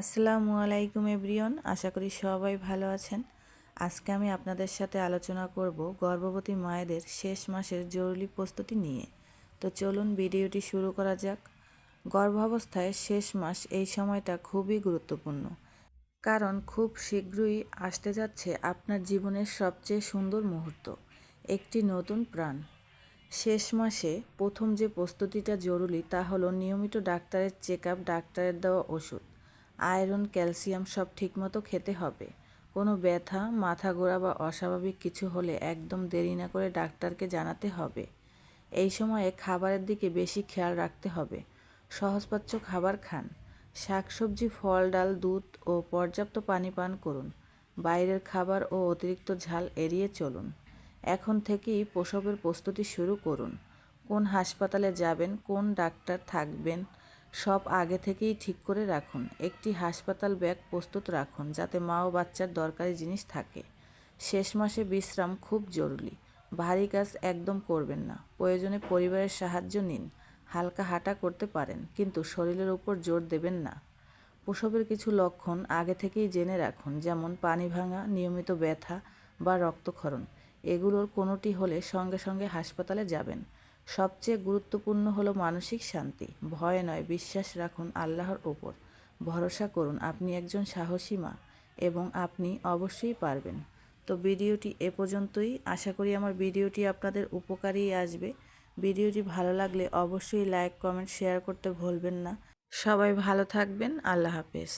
আসসালামু আলাইকুম এভরিয়ন আশা করি সবাই ভালো আছেন। আজকে আমি আপনাদের সাথে আলোচনা করব গর্ভবতী মায়েদের শেষ মাসের জরুরি প্রস্তুতি নিয়ে। তো চলুন ভিডিওটি শুরু করা যাক। গর্ভাবস্থায় শেষ মাস এই সময়টা খুবই গুরুত্বপূর্ণ। কারণ খুব শীঘ্রই আসতে যাচ্ছে আপনার জীবনের সবচেয়ে সুন্দর মুহূর্ত, একটি নতুন প্রাণ। শেষ মাসে প্রথম যে প্রস্তুতিটা জরুরি তা হলো নিয়মিত ডাক্তারের চেক আপ, ডাক্তারের দেওয়া ওষুধ। আয়রন, ক্যালসিয়াম সব ঠিকমতো খেতে হবে। কোনো ব্যথা, মাথা ঘোরা বা অস্বাভাবিক কিছু হলে একদম দেরি না করে ডাক্তারকে জানাতে হবে। এই সময়ে খাবারের দিকে বেশি খেয়াল রাখতে হবে। সহজপাচ্য খাবার খান। শাকসবজি, ফল, ডাল, দুধ ও পর্যাপ্ত পানি পান করুন। বাইরের খাবার ও অতিরিক্ত ঝাল এড়িয়ে চলুন। এখন থেকেই প্রসবের প্রস্তুতি শুরু করুন। কোন হাসপাতালে যাবেন, কোন ডাক্তার থাকবেন সব আগে থেকেই ঠিক করে রাখুন। একটি হাসপাতাল ব্যাগ প্রস্তুত রাখুন যাতে মা ও বাচ্চার দরকারি জিনিস থাকে। শেষ মাসে বিশ্রাম খুব জরুরি। ভারী কাজ একদম করবেন না। প্রয়োজনে পরিবারের সাহায্য নিন। হালকা হাঁটা করতে পারেন, কিন্তু শরীরের উপর জোর দেবেন না। প্রসবের কিছু লক্ষণ আগে থেকেই জেনে রাখুন, যেমন পানি ভাঙা, নিয়মিত ব্যথা বা রক্তক্ষরণ। এগুলোর কোনোটি হলে সঙ্গে সঙ্গে হাসপাতালে যাবেন। সবচেয়ে গুরুত্বপূর্ণ হলো মানসিক শান্তি। ভয় নয়, বিশ্বাস রাখুন আল্লাহর ওপর। ভরসা করুন, আপনি একজন সাহসী মা এবং আপনি অবশ্যই পারবেন। তো ভিডিওটি এ পর্যন্তই। আশা করি আমার ভিডিওটি আপনাদের উপকারেই আসবে। ভিডিওটি ভালো লাগলে অবশ্যই লাইক, কমেন্ট, শেয়ার করতে ভুলবেন না। সবাই ভালো থাকবেন। আল্লাহ হাফেজ।